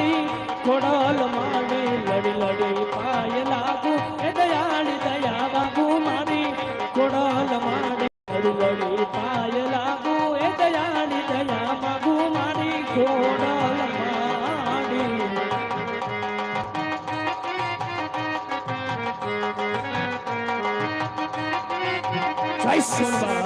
માંડી ખોડલ માંડી લડી લડી પાય લાગુ એ દયાળી દયા વાગુ મારી ખોડલ માંડી લડી લડી પાય લાગુ એ દયાળી દયા માગુ મારી ખોડલ માંડી જય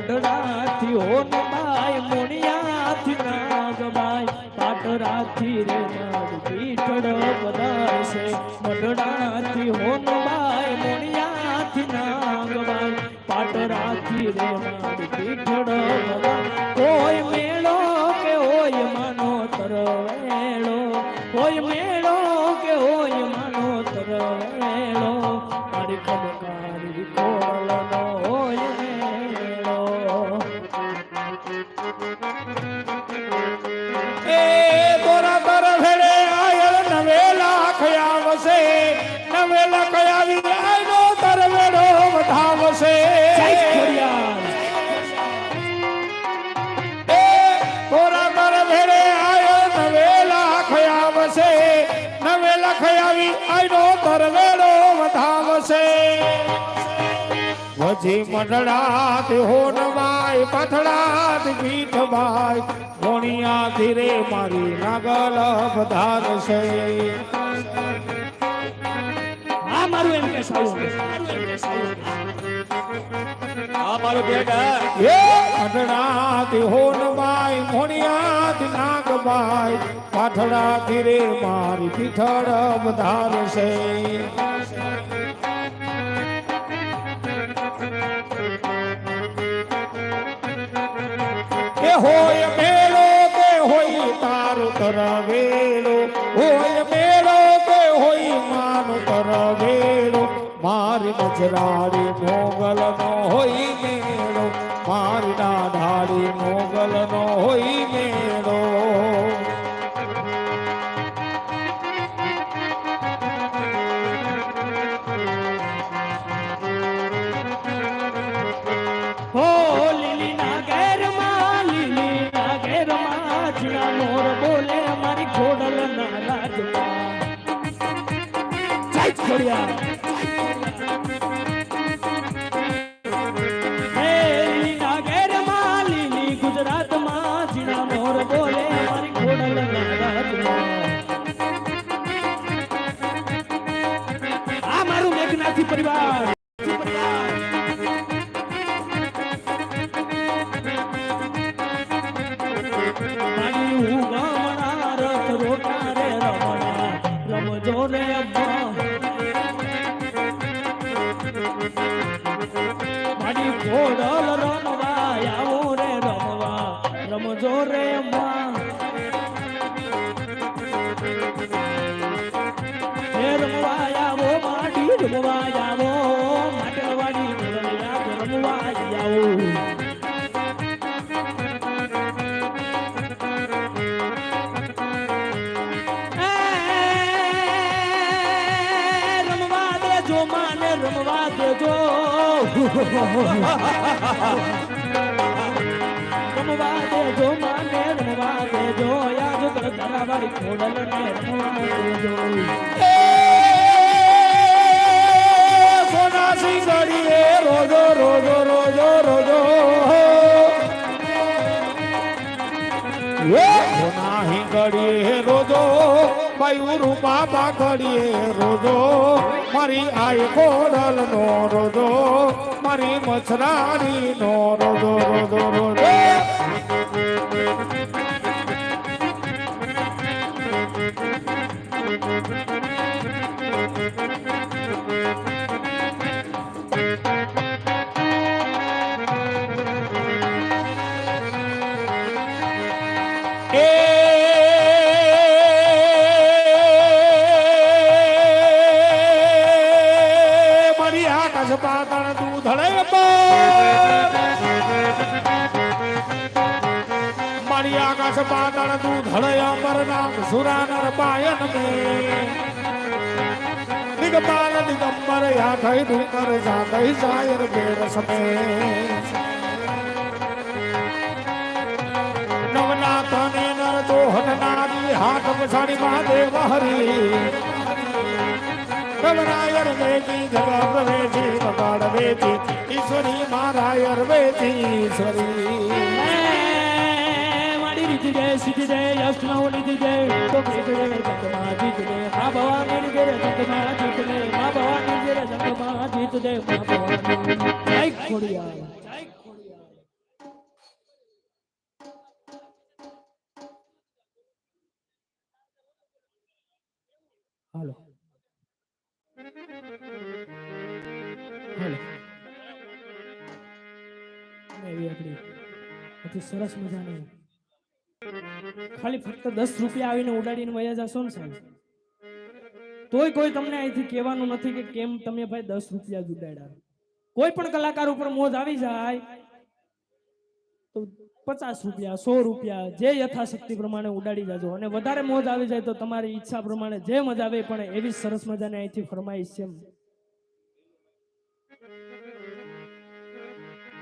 હે મોઢડાથી હોન બાય મોણિયાથી નાગબાય પાટરાથી રે મારું પીઠડ પધારશે. મોઢડાથી હોન બાય મોણિયાથી પાટરાથી પધાર વજી મંડળાત હોનવાય પથડાત પીઠવાય મોણિયા ધીરે મારી નાગલ પધારશે. આ મારું એમ કે આ મારું બેટા એ મંડળાત હોનવાય પાથડા ધીરે મારી પીઠળ પધારશે. કે હોય મેળો કે હોય તારું તરવેલો હોય મેળો કે હોય માનું તરવેલો મારી નજરારી મોગલ નો હોય ઘોડલ રમવા આવો રે રમવા રમજો રે અમ્મા હે રમવા આવો માડી રમવા દેજો માને રમવા દેજો. રમવા દેજો, માને રમવા દેજો. યાદ કરતા વાળી ખોડલ ને રમવા દેજો. સોના સિંગડીએ રોજો રોજો રોજો રોજો. એ સોના હિંગડીએ રોજો મયુર બાબા ઘડીએ રોજો. મારી આઈ કોડલ નો રોજો, મારી મછરાણી નો રોજો રોજો રોજો. મારી આકાશ પાતાળ દૂધળે મારી આકાશ પાતાળ દૂધળે અમર નામ સુરાનર પાયન મે દિગપાલ દિગંબર યાથઈ ડુંગર જાતઈ જાયર બેર સમે હાથ પછાડી મહાદેવ હરી રમરાયર વેતી જગા પ્રવેશી બગાડ વેતી ઈશ્વરી મારાયર વેતી ઈશ્વરી જય સિદ્ધિ જય યશનાઓ નિધિ જય તો રે જગમાં જીત દે મા ભવાની રે જગમાં જીત દે મા ભવાની રે જગમાં જીત દે મા ભવાની જય ખોડિયાર હાલો. હાલો. એવી આપણી અતિ સરસ મજાની ખાલી ફક્ત દસ રૂપિયા આવીને ઉડાડીને વયા જશો ને સાહેબ. તોય કોઈ તમને અહીંથી કહેવાનું નથી કે કેમ તમે ભાઈ દસ રૂપિયા જ ઉડાડ્યા. કોઈ પણ કલાકાર ઉપર મોજ આવી જાય તો પચાસ રૂપિયા, સો રૂપિયા, જે યથાશક્તિ પ્રમાણે ઉડાડી જાજો. અને વધારે મોજ આવી જાય તો તમારી ઈચ્છા પ્રમાણે જે મજા આવે પણ એવી સરસ મજાની અહીંથી ફરમાઈશ છે